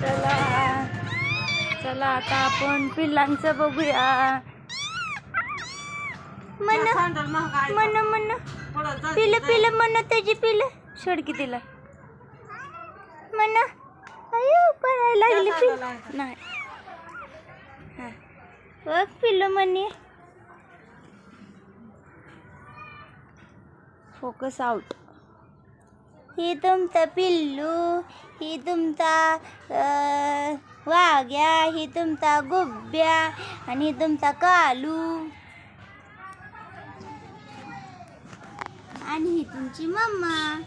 चला. चला आता आपण पिल्लांचं बघूया. मन मन मन. पिलं पिलं मन त्याची पिलं. सोड की तिला. मन. अयो लागली नाही. हा. बघ पिल्लं म्हणे फोकस आउट ही तुमचं पिल्लू ही तुमचा वाघ्या ही तुमचा गुब्ब्या आणि तुमचा कालू. आणि ही तुमची मम्मा.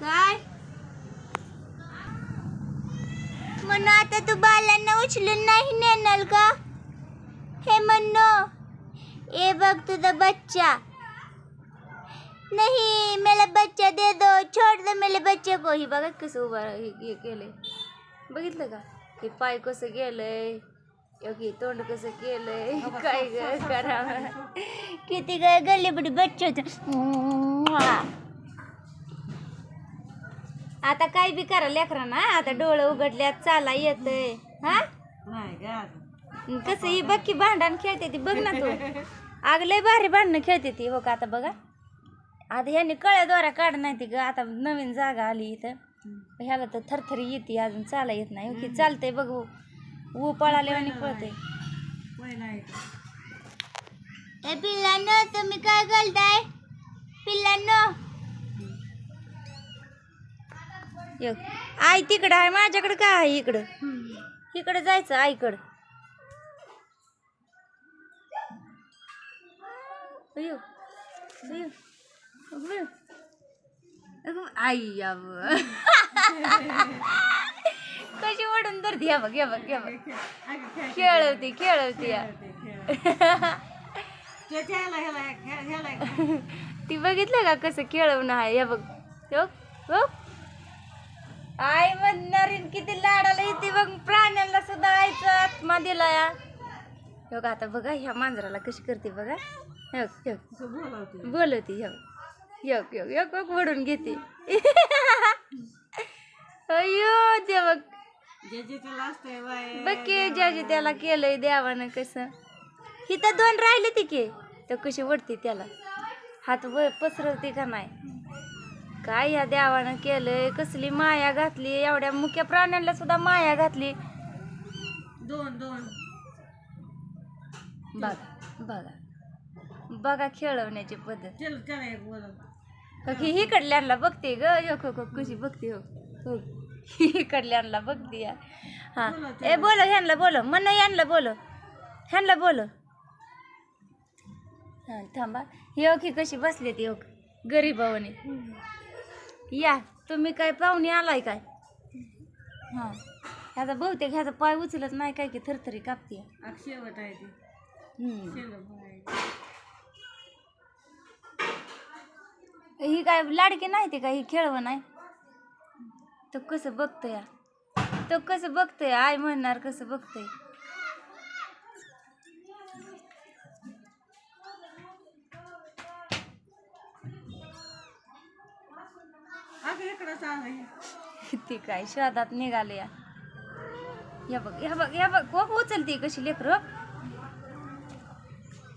काय? म्हणून आता तू बालांना उचलून नाही नेणार का? हे म्हणनो ए बघ तुझा बच्चा. नहीं मेरा बच्चा दे दो छोड़ दो मेरे बच्चे को। ही बघा कसं उभा हे केलंय बघितलं का हे पाय कसं गेलंय योगी तोंड कसं केलंय काय ग करा किती काय गल्ली बडी बच्चे आता काय बी करा लेकरा ना आता डोळे उघडल्यात चाला येतंय. हा? कसं ही बघ की भांडण खेळते ती बघ ना तू. अग लय भारी भांडणं खेळते ती हो का आता बघा. आता ह्यांनी कळ्या दोऱ्या काढ नाही ती ग. आता नवीन जागा आली इथं. ह्याला तर थरथरी येते अजून चाला येत नाही. ओके चालतंय बघ. ऊ पळाले आणि पळते पिल्लांनो तुम्ही काय घालताय पिल्लांनो. एक आई तिकडं आहे माझ्याकडे काय आहे इकडं? इकडं जायचं आईकडं. अयो अयो अगं आई या कशी ओढून तर या बघ या बघ या बघ. खेळवती खेळवती. या ती बघितलं का कसं खेळवणं आहे? या बघ हो हो आई म्हणणारी किती लाडाला येते बघ. प्राण्यांना सुद्धा आईचा आत्मा दिला या हो का आता बघा ह्या मांजराला कशी करते बघा. हो हो बोलवती बघ. योग योग योग वडून घेते. अयो ते बघ बघ की ज्याची त्याला केलंय देवानं कसं. हिथं दोन राहिले ती की. तर कशी वडते त्याला. हात व पसरवते का नाही? काय या देवानं केलंय? कसली माया घातली? एवढ्या मुख्य प्राण्यांना सुद्धा माया घातली. दोन दोन. बघा बघा. बघा खेळवण्याची पद्धत. चल त्याला एक बोला की इकडल्यांना बघते ग यो खो खो कशी बघते हो. हो. इकडल्यांना बघते या हा. ए बोल ह्यांना बोल मन ह्यांना बोल. ह्यांना बोल. हा थांबा. यो की कशी बसले ती योग गरीबावाने या तुम्ही काय पाहुणे आलाय काय? हा. ह्याचा बहुतेक ह्याचा पाय उचलत नाही काय की थरथरी कापते शेवट आहे ती. हम्म. शेवट आहे. ही काय लाडकी नाही ते का? ही खेळवं नाही तो कसं बघतोय या तो कसं बघतोय? आय म्हणणार कसं बघतोय? ती काय शोधात निघाले या या बघ या बघ या बघ. उचलती कशी लेकर?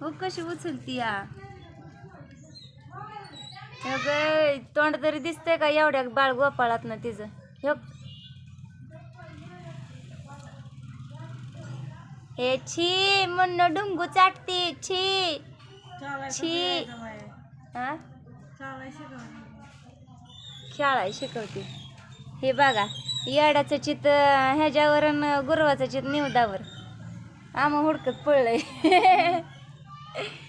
हो कशी उचलती या तोंड तरी दिसतंय का एवढ्या बाळ गोपाळात ना तिचं? हे. हे छी म्हणणं डुंगू चाटते छी. छी. हा खेळाय शिकवते. हे बघा येड्याचं चित ह्याच्यावर गुरवाचं चित निवदावर आम्हा हुडकत पळलंय.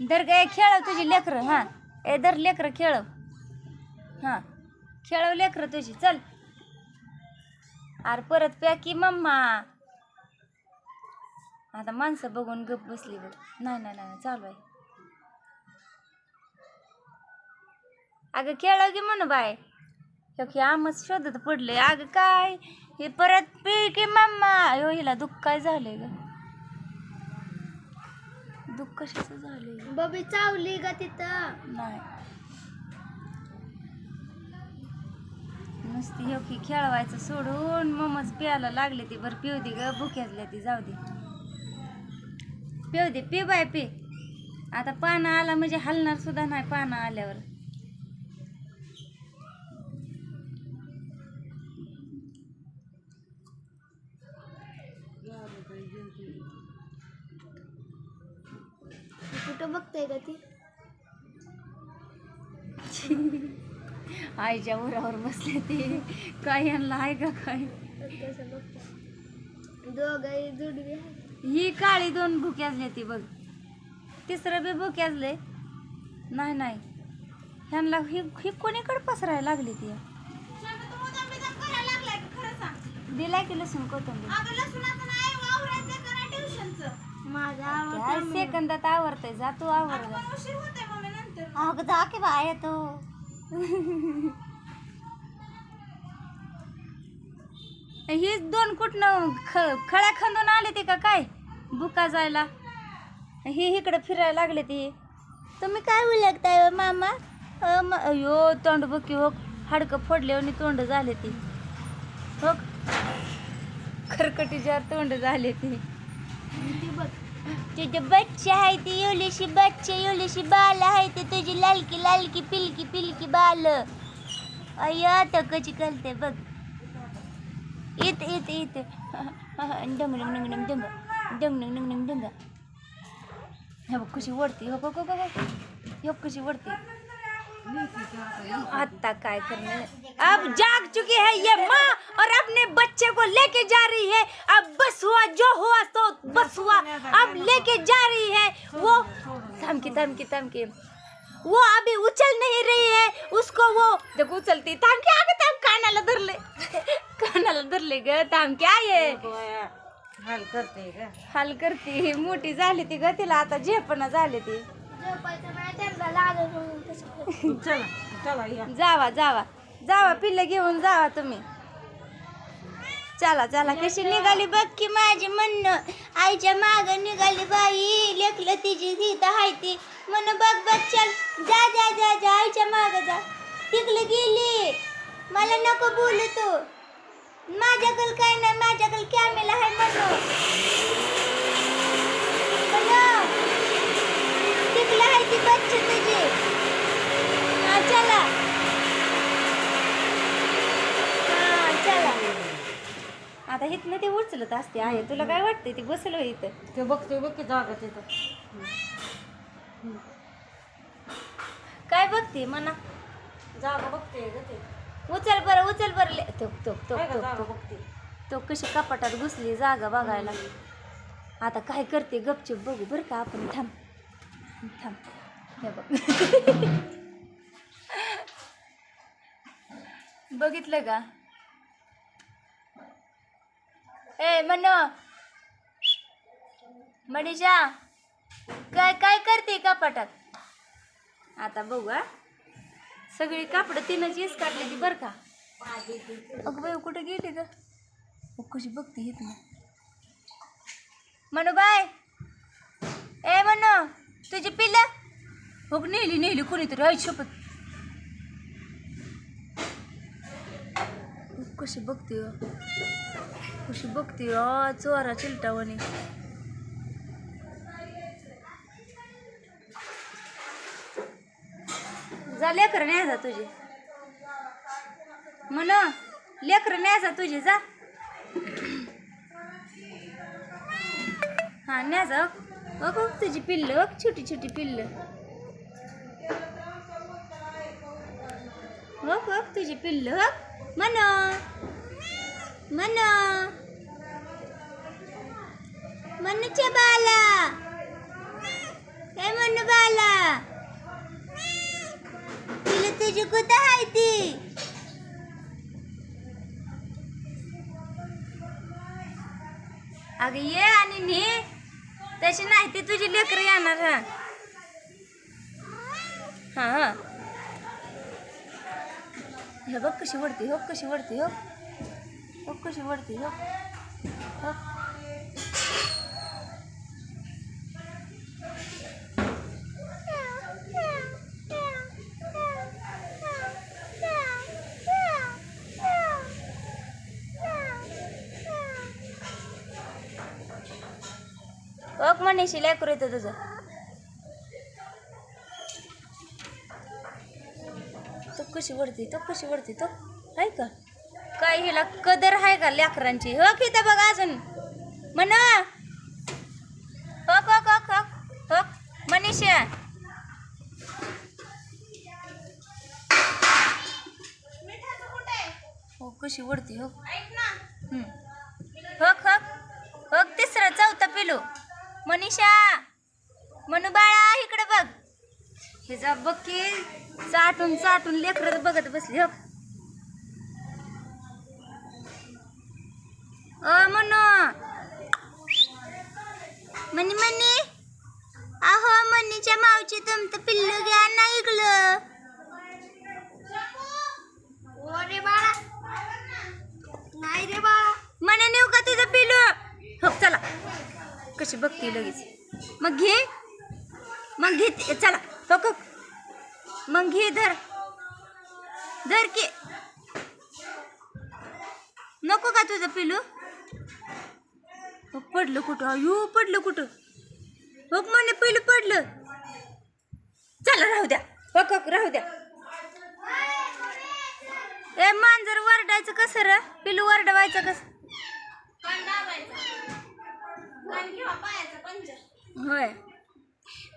दर गे खेळव तुझी लेकरं हा. ए धर लेकरं खेळव हा. खेळव लेकरं तुझी चल. अरे परत प्या की मम्मा. आता माणसं बघून गप बसली बघ. नाही नाही नाही चालू आहे. अगं खेळव की म्हण बाय. ह्यो की आमच शोधत पडले अगं काय? हे परत पी की मम्मा. ह्यो हिला दुःख काय झाले ग? दुःख कशाचं झालंय? बबी चावली का तिथं. नाही. नुसती हे की खेळवायचं सोडून ममच प्यायला लागले ती. बरं पिऊ दे ग भुक्यातल्या ती जाऊ दे. पिऊ दे पी बाय पी. आता पानं आला म्हणजे हलणार सुद्धा नाही पानं आल्यावर. कुठं बघताय का ती? आईच्या उरावर बसले ती. काय यांना आहे का काय? कसं बघताय दोघं जुडवी आहे ही काळी दोन भुक्याजले ती बघ. तिसरं बी भुक्याजले नाही नाही. ह्यांना ही ही कोणीकडे पसरायला लागली ती? दिलाय की लसूण कोथिंबीर? काय सेकंदात आवरतय जा तू आवर अगं जा की बाय तू. ही दोन कुठनं ख खळ्या खांदून आले ते का काय? बुका जायला. ही इकडे फिरायला लागले ती. तुम्ही काय उलगताय हो मामा? अ, म- अयो तोंड बकी हो हाडकं फोडले आणि तोंड झाले ती. हो खरकटीच्या तोंड झाले ती. तुझं बच्चे आहे ती येवलेशी बच्चे येवलेशी बाल आहे ते तुझी लालकी लालकी पिलकी पिलकी बाल. अय आता कशी कळते बघ. येत येत येत डंग डंग डंग डंग डंग डंग डंग डंग डंग डंग हे बघ कशी वडती हो हो हो कशी वडती आता काय करने अब जाग चुकी है ये माँ और अपने बच्चे को लेके जा रही है। अब बस हुआ जो हुआ तो बस हुआ। अब लेके जा रही है वो थमकी थमकी थमकी वो अभी उछल नहीं रही है। उसको वो उचलती थांब क्या आगे थांब कानाला धरले कानाला धरले ग थांब क्या ये। हाल करते हाल करती। मोठी झाली ती ग तिला आता झेपणं झाली ती चला चला या जावा जावा. जावा पिल्ले घेऊन जावा तुम्ही. चला चला कशी निघाली बघ की माझी म्हणणं. आईच्या माग निघाली बाई. लेखलं तिची तिथं हाय ती. म्हण बघ बघ चल. जा जा जा जा आईच्या माग जा. तिकडे गेली. मला नको बोलू तू. माझ्याकडे काय नाही माझ्याकडे कॅमेरा आहे म्हणून. तिकडे आहे ती बच्चे तुझी चला हा चला आता इथनं ते उचलत असते आहे. तुला काय वाटतंय? ती बसलो इथं. ते बघते बघ की जागा तिथं. काय बघते म्हणा जागा बघते ग ते. उचल बरं उचल बरं. ले तो तो तो काय जागा बघते. तो कशी कपाटात घुसली जागा बघायला. आता काय करते? गपचूप बघू बरं का आपण. थांब. थांब. हे बघ. बघितलं का? ए म्हण मनीषा काय काय करते कपाटात आता बघू हा. सगळी कापडं तिनं चीज काढली ती बरं का? अगं बाई कुठे गेली ग? कशी बघते येत ना म्हणू बाय ए म्हणू तुझी पिल्लं? हो नेली नेली कोणीतरी आई शपत कशी बघते हो? कशी बघते अ हो? चोरा चिलटावानी जा लेकर जा तुझे. म्हण लेकर न्यायचा तुझे जा. हा नाही जा. बघ तुझी पिल्ल बघ छोटी छोटी पिल्ल. बघ बघ तुझी पिल्लू बघ म्हण म्हण म्हणूचे बाला. हे म्हणू बाला. तिला तुझी कुठं आहे ती? अगं ये आणि नी. तशी नाही ती तुझी लेकरं येणार हा हा. हे बघ कशी वडती हो कशी वडती हो हो कशी वडती हो ओक मनीषी लेकरू येतो तुझं. तप कशी वरती तो कशी वरती तो आहे का? काय हिला कदर आहे का लेकरांची? हो की तर बघा अजून. म्हण हो हक हो हक हक. मनीषा. हो कशी वरती हो. हक हो हक तिसरा तिसरं पिलू. मनीषा. मनू बाळा इकडे बघ. हे जा बघ की. चाटून चाटून लेकरं बघत बसली हो. मनू. मनी मनी. अहो मनीच्या मावची तुमचं पिल्लू घ्या ना रे बाळा. नाही रे बाळा. मने नेऊ का तुझं पिलू हो चला. कशी बघते लगेच. मग घे. मग घे चला. घे धर धर की। नको का तुझं पिलू। पडलं कुठं? अयो पडलं कुठं? हो म्हणे पहिलं पडलं। चला राहू द्या. हो राहू द्या. ए मांजर वरडायचं कसं र? पिलू वरडवायचं कसं? होय.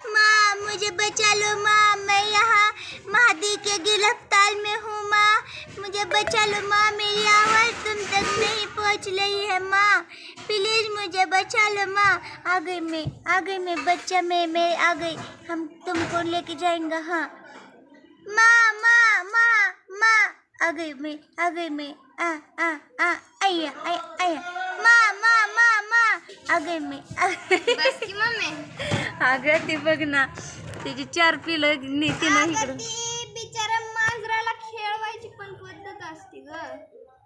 माँ, मुझे बचा लो माँ। मैं यहाँ महादी के गिरफ़्तार में हूँ माँ। मुझे बचा लो माँ, मेरी आवाज़ तुम तक नहीं पहुँच रही है माँ। प्लीज़ मुझे बचा लो माँ। आ गई मैं आ गई मैं बच्चा मैं मैं आ गई हम तुमको लेके जाएँगे हाँ। माँ माँ माँ माँ। आ गई मैं आ गई मैं, आ आ आ आया आया आया माँ माँ माँ माँ. अगं ती बघ ना तिची चार पिलं नी- तिनं अगं इकडं. बिचारा मांजराला खेळवायची पण पद्धत असते ग.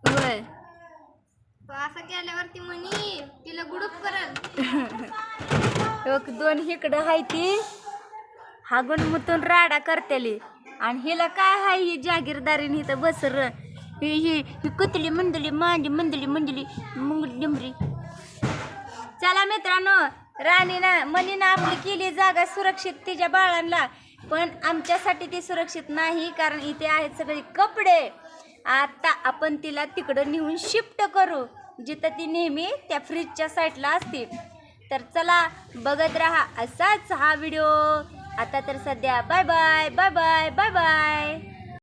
होय. तो असं केल्यावरती म्हणी तिला गुडूप करल. एक दोन इकडं हाय ती. हागून मुतून राडा करतेली आणि हिला काय हाय ही जागीरदारीने इथं बसर. हे ही ही कुतली मंदली मांडी मंदली मंदली मुंग डिंबरी चला मित्रांनो राणीनं मनीनं आपली केली जागा सुरक्षित तिच्या बाळांना पण आमच्यासाठी ती सुरक्षित नाही कारण इथे आहेत सगळे कपडे आता आपण तिला तिकडं नेऊन शिफ्ट करू जिथं ती नेहमी त्या फ्रीजच्या साईडला असते तर चला बघत राहा असाच हा व्हिडिओ आता तर सध्या bye bye bye bye bye bye